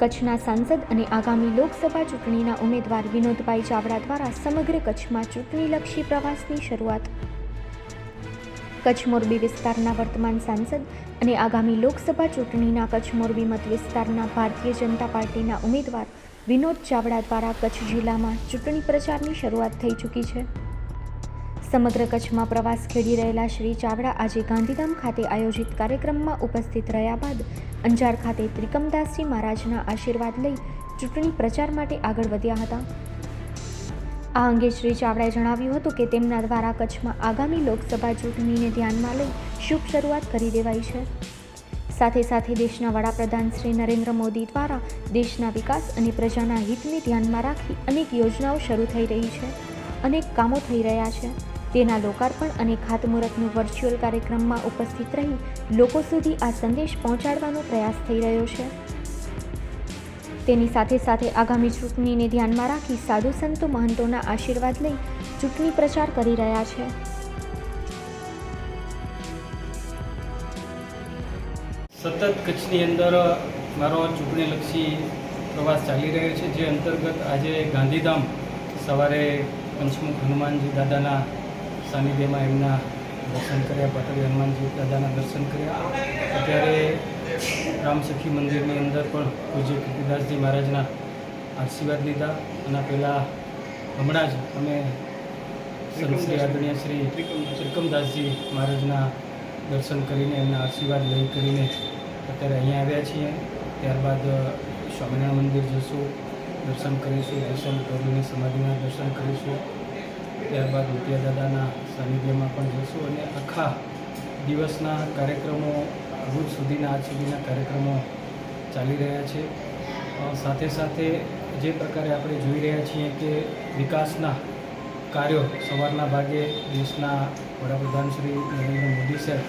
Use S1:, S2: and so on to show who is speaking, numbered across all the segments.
S1: કચ્છના સાંસદ અને આગામી લોકસભા ચૂંટણીના ઉમેદવાર વિનોદભાઈ ચાવડા દ્વારા સમગ્ર કચ્છમાં ચૂંટણીલક્ષી પ્રવાસની શરૂઆત. કચ્છ મોરબી વિસ્તારના વર્તમાન સાંસદ અને આગામી લોકસભા ચૂંટણીના કચ્છ મોરબી મત વિસ્તારના ભારતીય જનતા પાર્ટીના ઉમેદવાર વિનોદ ચાવડા દ્વારા કચ્છ જિલ્લામાં ચૂંટણી પ્રચારની શરૂઆત થઈ ચૂકી છે. સમગ્ર કચ્છમાં પ્રવાસ ખેડી રહેલા શ્રી ચાવડા આજે ગાંધીધામ ખાતે આયોજિત કાર્યક્રમમાં ઉપસ્થિત રહ્યા બાદ અંજાર ખાતે ત્રિકમદાસજી મહારાજના આશીર્વાદ લઈ ચૂંટણી પ્રચાર માટે આગળ વધ્યા હતા. આ અંગે શ્રી ચાવડાએ જણાવ્યું હતું કે તેમના દ્વારા કચ્છમાં આગામી લોકસભા ચૂંટણીને ધ્યાનમાં લઈ શુભ શરૂઆત કરી દેવાઈ છે. સાથે સાથે દેશના વડાપ્રધાન શ્રી નરેન્દ્ર મોદી દ્વારા દેશના વિકાસ અને પ્રજાના હિતને ધ્યાનમાં રાખી અનેક યોજનાઓ શરૂ થઈ રહી છે. અનેક કામો થઈ રહ્યા છે. તેના લોકાર્પણ અને ખાતમુહૂર્તનું વર્ચ્યુઅલ કાર્યક્રમમાં ઉપસ્થિત રહી લોકો સુધી આ સંદેશ પહોંચાડવાનો પ્રયાસ થઈ રહ્યો છે. તેની સાથે સાથે આગામી ચૂંટણીને ધ્યાનમાં રાખી સાધુ સંતો મહંતોના આશીર્વાદ લઈ ચૂંટણી પ્રચાર કરી રહ્યા છે.
S2: સતત કચ્છની અંદર મારો ચૂંટણીલક્ષી પ્રવાસ ચાલી રહ્યો છે, જે અંતર્ગત આજે ગાંધીધામ સવારે પંચમુખ હનુમાનજી દાદાના સાનિધ્યમાં એમના દર્શન કર્યા પાટડી હનુમાનજી દાદાના દર્શન કર્યા. અત્યારે રામસખી મંદિરની અંદર પણ પૂજ્ય કીર્તિદાસજી મહારાજના આશીર્વાદ લીધા અને પહેલાં હમણાં જ અમે શ્રી આદરણીય શ્રી ત્રિકમદાસજી મહારાજના દર્શન કરીને એમના આશીર્વાદ લઈ કરીને અત્યારે અહીંયા આવ્યા છીએ. ત્યારબાદ સ્વામિનારાયણ મંદિર જઈશું દર્શન કરીશું, દર્શન કરીને સમાધિના દર્શન કરીશું. ત્યારબાદ રૂપિયા દાદાના સાનિધ્યમાં પણ જશું અને આખા દિવસના કાર્યક્રમો રોજ સુધીના, આજ સુધીના કાર્યક્રમો ચાલી રહ્યા છે. સાથે સાથે જે પ્રકારે આપણે જોઈ રહ્યા છીએ કે વિકાસના કાર્યો સવારના ભાગે દેશના વડાપ્રધાન શ્રી નરેન્દ્ર મોદી સાહેબ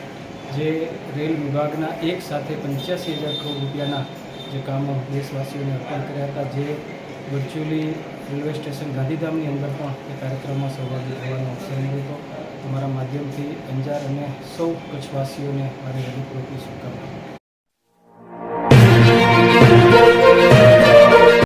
S2: જે રેલ વિભાગના એક સાથે પંચ્યાસી હજાર કરોડ રૂપિયાના જે કામો દેશવાસીઓને અર્પણ કર્યા હતા, જે વર્ચ્યુઅલી રેલવે સ્ટેશન ગાંધીધામની અંદર પણ એ કાર્યક્રમમાં સહભાગી થવાનો અવસર માધ્યમથી અંજાર અને સૌ કચ્છવાસીઓને મારી હૃદયપૂર્વકની શુભકામનાઓ.